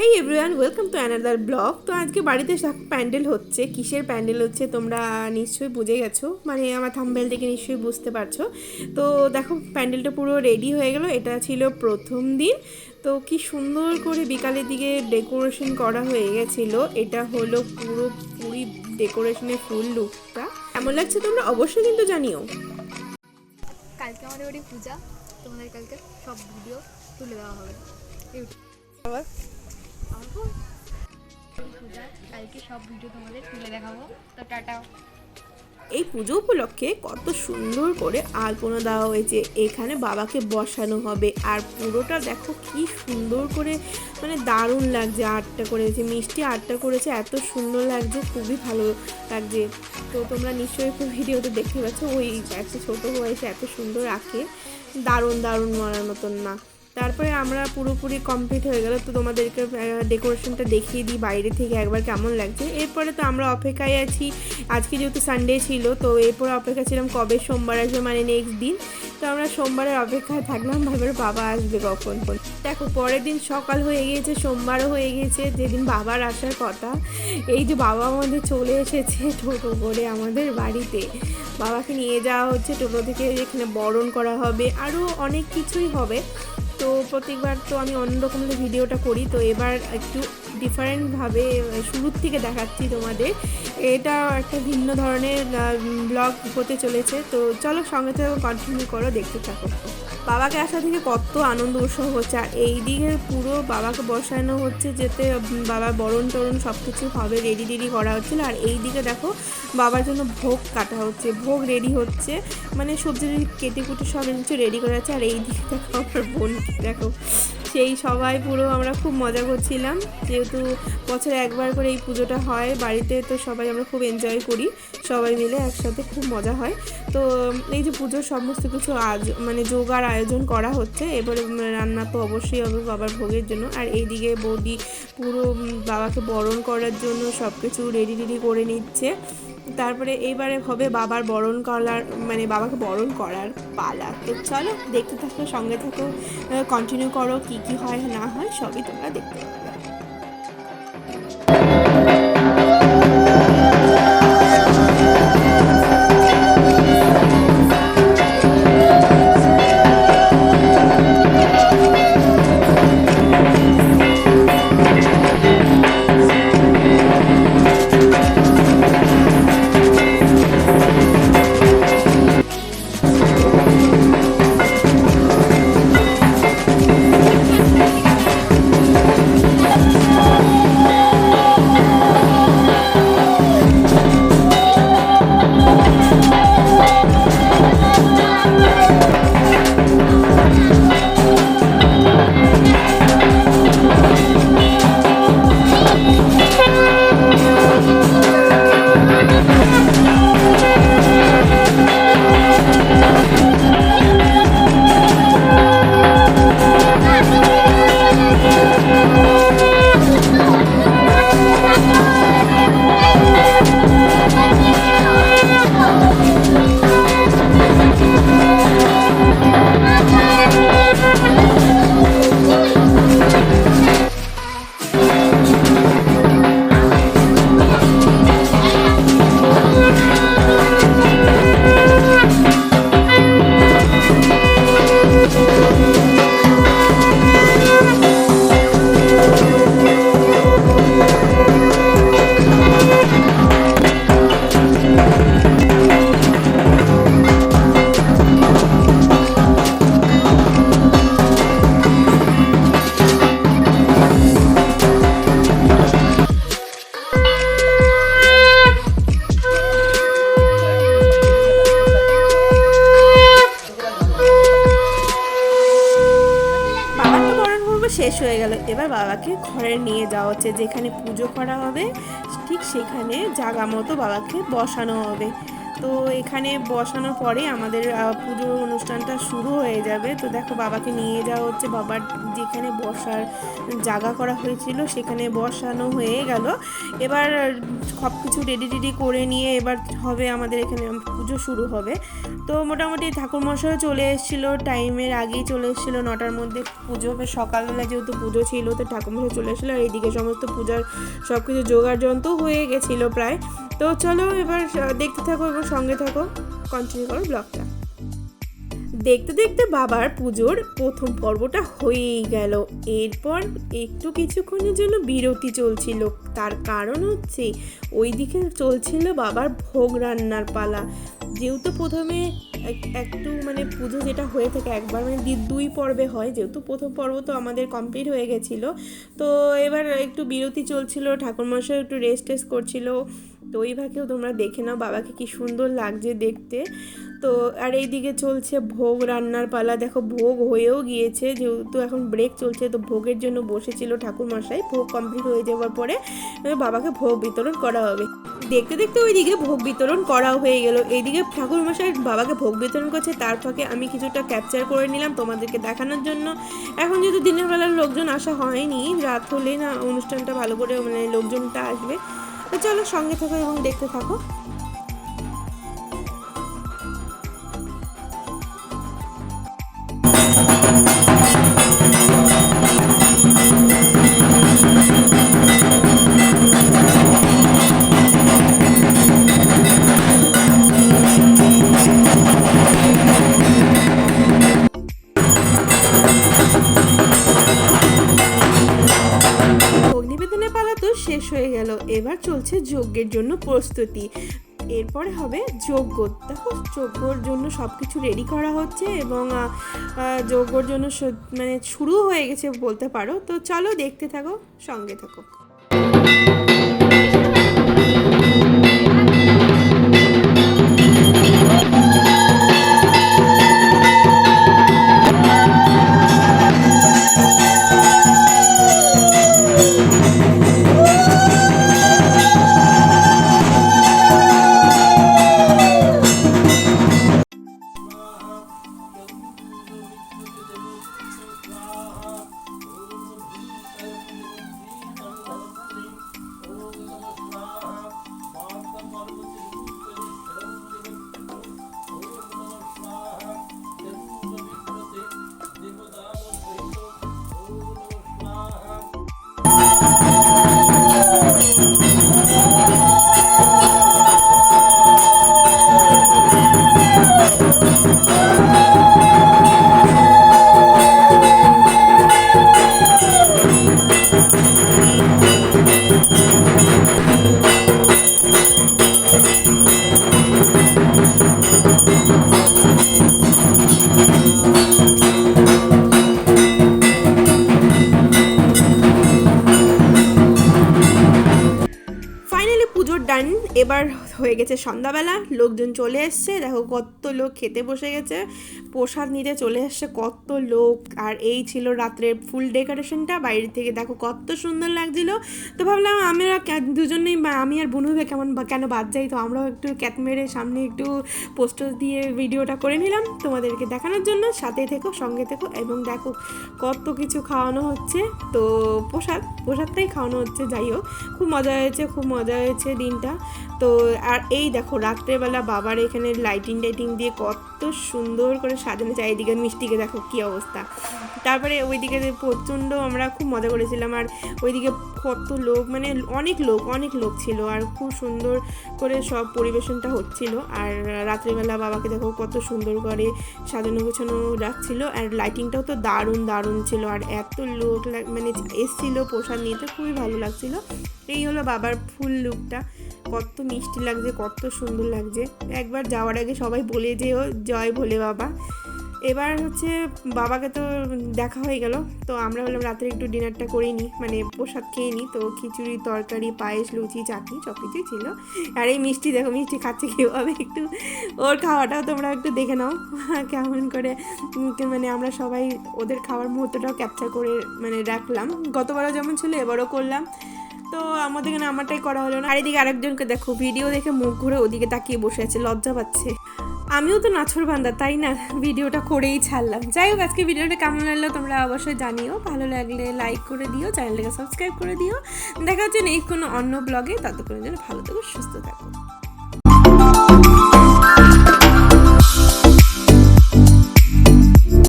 Hey everyone welcome to another blog তো আজকে বাড়িতে প্যান্ডেল হচ্ছে কিসের প্যান্ডেল হচ্ছে তোমরা নিশ্চয়ই বুঝে গেছো। মানে আমার থাম্বেল দেখে নিশ্চয়ই বুঝতে পারছ। তো দেখো প্যান্ডেলটা পুরো রেডি হয়ে গেল এটা ছিল প্রথম দিন। তো কি সুন্দর করে বিকালের দিকে ডেকোরেশন করা হয়ে গেছিল। এটা হলো পুরো পুরি ডেকোরেশনের ফুল লুকটা কেমন লাগছে তোমরা অবশ্যই কিন্তু জানিও। কালকে আমাদের বাড়ি পূজা। তোমাদের কালকে সব ভিডিও তুলে দেওয়া হবে। আবার এই পুজো উপলক্ষে কত সুন্দর করে আলপনা দেওয়া হয়েছে। এখানে বাবাকে বসানো হবে। আর পুরোটা দেখো কি সুন্দর করে মানে দারুণ লাগছে। আটটা করেছে, মিষ্টি আটটা করেছে। এত সুন্দর লাগছে, খুবই ভালো লাগছে। তো তোমরা নিশ্চয়ই খুব ভিডিওতে দেখতে পাচ্ছ, ওই এত ছোটো বয়সে এত সুন্দর আঁকে। দারুণ দারুণ মরার মতন না তারপরে আমরা পুরোপুরি কমপ্লিট হয়ে গেল। তো তোমাদেরকে ডেকোরেশনটা দেখিয়ে দিই বাইরে থেকে একবার কেমন লাগছে। এরপরে তো আমরা অপেক্ষায় আছি। আজকে যেহেতু সানডে ছিল, তো এরপরে অপেক্ষা ছিলাম কবে সোমবার আসবে মানে নেক্সট দিন। তো আমরা সোমবারের অপেক্ষায় থাকলাম ভাবার বাবা আসবে কখন দেখো, পরের দিন সকাল হয়ে গিয়েছে, সোমবারও হয়ে গিয়েছে, যেদিন বাবার আসার কথা। এই যে বাবা আমাদের চলে এসেছে টোটো করে আমাদের বাড়িতে। বাবাকে নিয়ে যাওয়া হচ্ছে, টোটো থেকে এখানে বরণ করা হবে, আরও অনেক কিছুই হবে। তো প্রত্যেকবার তো আমি অন্য অন্যরকম ভিডিওটা করি, তো এবার একটু ডিফারেন্টভাবে শুরুর থেকে দেখাচ্ছি তোমাদের। এটা একটা ভিন্ন ধরনের ব্লগ হতে চলেছে। তো চলো সঙ্গে থেকে কন্টিনিউ করো, দেখতে থাকো। বাবাকে আসা থেকে কত আনন্দ উৎসব হচ্ছে। আর এই দিকে পুরো বাবাকে বসানো হচ্ছে যেতে বাবার বরণ টরণ সব কিছু হবে রেডি রেডি করা হচ্ছিল। আর এই দিকে দেখো, বাবার জন্য ভোগ কাটা হচ্ছে, ভোগ রেডি হচ্ছে। মানে সবজি কেটে কুটে সব কিছু রেডি করা হচ্ছে। আর এই দিকে দেখো আমার বোন, দেখো। সেই সবাই পুরো আমরা খুব মজা করছিলাম। যেহেতু বছরে একবার করে এই পুজোটা হয়, বাড়িতে তো সবাই আমরা খুব এনজয় করি। সবাই মিলে একসাথে খুব মজা হয়। তো, এই যে পুজোর সমস্ত কিছু আজ মানে যোগার আয়োজন করা হচ্ছে, এবারে রান্না তো অবশ্যই হবে বাবার ভোগের জন্য। আর এইদিকে বৌদি পুরো বাবাকে বরণ করার জন্য সব কিছু রেডি রেডি করে নিচ্ছে। তারপরে এইবারে হবে বাবার বরণ করার মানে বাবাকে বরণ করার পালা। তো চলো, দেখতে থাকো, সঙ্গে থাকো কন্টিনিউ করো, কী কী হয়, না হয়, সবই তোমরা দেখতে পাবে। শেষ হয়ে গেল। এবার বাবাকে ঘরে নিয়ে যাওয়া হচ্ছে। যেখানে পুজো করা হবে, ঠিক সেখানে জাগা মতো বাবাকে বসানো হবে। তো এখানে বসানোর পরে আমাদের পুজোর অনুষ্ঠানটা শুরু হয়ে যাবে। তো দেখো বাবাকে নিয়ে যাওয়া হচ্ছে। বাবার যেখানে বসার জায়গা করা হয়েছিল সেখানে বসানো হয়ে গেল। এবার সব কিছু রেডি টেডি করে নিয়ে এবার হবে আমাদের এখানে পুজো শুরু হবে। তো মোটামুটি ঠাকুরমশাইও চলে এসেছিল টাইমের আগেই চলে এসেছিল, নটার মধ্যে পুজো সকালবেলা যেহেতু পুজো ছিল, তো ঠাকুরমশাই চলে এসেছিল। আর এইদিকে সমস্ত পূজার সব কিছু জোগাড় যন্ত্র হয়ে গেছিল প্রায়। তো চলো এবার দেখতে থাকো এবং সঙ্গে থাকো কন্টিনিউ করো ব্লগটা। দেখতে দেখতে বাবার পুজোর প্রথম পর্বটা হয়েই গেল। এরপর একটু কিছুক্ষণের জন্য বিরতি চলছিল। তার কারণ হচ্ছে, ওইদিকে চলছিল বাবার ভোগ রান্নার পালা। যেহেতু প্রথমে এক- একটু মানে পুজো যেটা হয়ে থাকে, একবার মানে দুই পর্বে হয়। যেহেতু প্রথম পর্ব তো আমাদের কমপ্লিট হয়ে গেছিল। তো এবার একটু বিরতি চলছিল, ঠাকুরমশাই একটু রেস্ট টেস্ট করছিল। তো ওই ভাগেও তোমরা দেখে নাও, বাবাকে কি সুন্দর লাগছে দেখতে। তো, আর এইদিকে চলছে ভোগ রান্নার পালা। দেখো, ভোগ হয়েও গিয়েছে, যেহেতু এখন ব্রেক চলছে, তো ভোগের জন্য বসেছিল ঠাকুরমশাই। ভোগ কমপ্লিট হয়ে যাওয়ার পরে বাবাকে ভোগ বিতরণ করা হবে। দেখতে দেখতে ওইদিকে ভোগ বিতরণ করাও হয়ে গেল। এইদিকে ঠাকুরমশাই বাবাকে ভোগ বিতরণ করছে, তার ফাঁকে আমি কিছুটা ক্যাপচার করে নিলাম তোমাদেরকে দেখানোর জন্য। এখন যেহেতু দিনের বেলার লোকজন আসা হয়নি, রাত হলে না অনুষ্ঠানটা ভালো করে মানে লোকজনটা আসবে। তো চলো সঙ্গে থাকো এবং দেখতে থাকো। শেষ হয়ে গেল। এবার চলছে যজ্ঞের জন্য প্রস্তুতি। এরপরে হবে যজ্ঞ। দেখো, যজ্ঞর জন্য সব কিছু রেডি করা হচ্ছে এবং যজ্ঞর জন্য মানে শুরু হয়ে গেছে বলতে পারো। তো চলো দেখতে থাকো, সঙ্গে থাকো। এবার হয়ে গেছে সন্ধ্যাবেলা, লোকজন চলে এসছে। দেখো কত লোক খেতে বসে গেছে। প্রসাদ নিতে চলে এসছে কত লোক। আর এই ছিল রাত্রের ফুল ডেকোরেশনটা। বাইরে থেকে দেখো কত সুন্দর লাগছিল। তো ভাবলাম আমরা দুজনেই বা আমি আর বুনুবে কেমন কেন বাদ যাই? তো আমরাও একটু ক্যাত মেরে সামনে একটু পোস্টার দিয়ে ভিডিওটা করে নিলাম তোমাদেরকে দেখানোর জন্য। সাথে থেকো, সঙ্গে থেকো এবং দেখো কত কিছু খাওয়ানো হচ্ছে। তো প্রসাদ, প্রসাদটাই খাওয়ানো হচ্ছে। যাই হোক, খুব মজা হয়েছে, খুব মজা হয়েছে দিনটা। তো আর এই দেখো, রাত্রেবেলা বাবার এখানে লাইটিং টাইটিং দিয়ে কত সুন্দর করে সাজানো চারিদিকে মিষ্টিকে দেখো কী অবস্থা। তারপরে ওইদিকে প্রচণ্ড আমরা খুব মজা করেছিলাম, আর ওইদিকে কত লোক মানে অনেক লোক অনেক লোক ছিল, আর খুব সুন্দর করে সব পরিবেশনটা হচ্ছিল। আর রাত্রেবেলা বাবাকে দেখো কত সুন্দর করে সাজানো গোছানো রাখছিল, আর লাইটিংটাও তো দারুণ দারুণ ছিল, আর এত লোক লাগ- মানে এসছিল প্রসাদ নিতে, খুবই ভালো লাগছিল। এই হলো বাবার ফুল লুকটা কত মিষ্টি লাগছে কত সুন্দর লাগছে। একবার যাওয়ার আগে সবাই বলে যেও, জয় ভোলে বাবা। এবার হচ্ছে বাবাকে তো দেখা হয়ে গেল। তো আমরা বললাম, রাত্রে একটু ডিনারটা করে নিই মানে প্রসাদ খেয়ে নিই তো খিচুড়ি, তরকারি, পায়েস, লুচি, চাটনি সব কিছুই ছিল। আর এই মিষ্টি দেখো, মিষ্টি খাচ্ছে কীভাবে একটু। ওর খাওয়াটাও তোমরা একটু দেখে নাও। কেমন করে মানে আমরা সবাই ওদের খাওয়ার মুহূর্তটাও ক্যাপচার করে মানে রাখলাম। গতবারও যেমন ছিল, এবারও করলাম। তো আমাদের এখানে আমারটাই করা হলো না। এদিকে আরেকজনকে দেখো ভিডিও দেখে মুখ ঘুরে ওদিকে তাকিয়ে বসে আছে, লজ্জা পাচ্ছে। আমিও তো নাছর বান্দা, তাই না? ভিডিওটা করেই ছাড়লাম। যাই হোক, আজকে ভিডিওটা কেমন লাগল তোমরা অবশ্যই জানিও। ভালো লাগলে লাইক করে দিও চ্যানেলটাকে সাবস্ক্রাইব করে দিও। দেখা হচ্ছে নেক্সট কোনো অন্য ব্লগে ততক্ষণের জন্য ভালো থাকো, সুস্থ থাকো।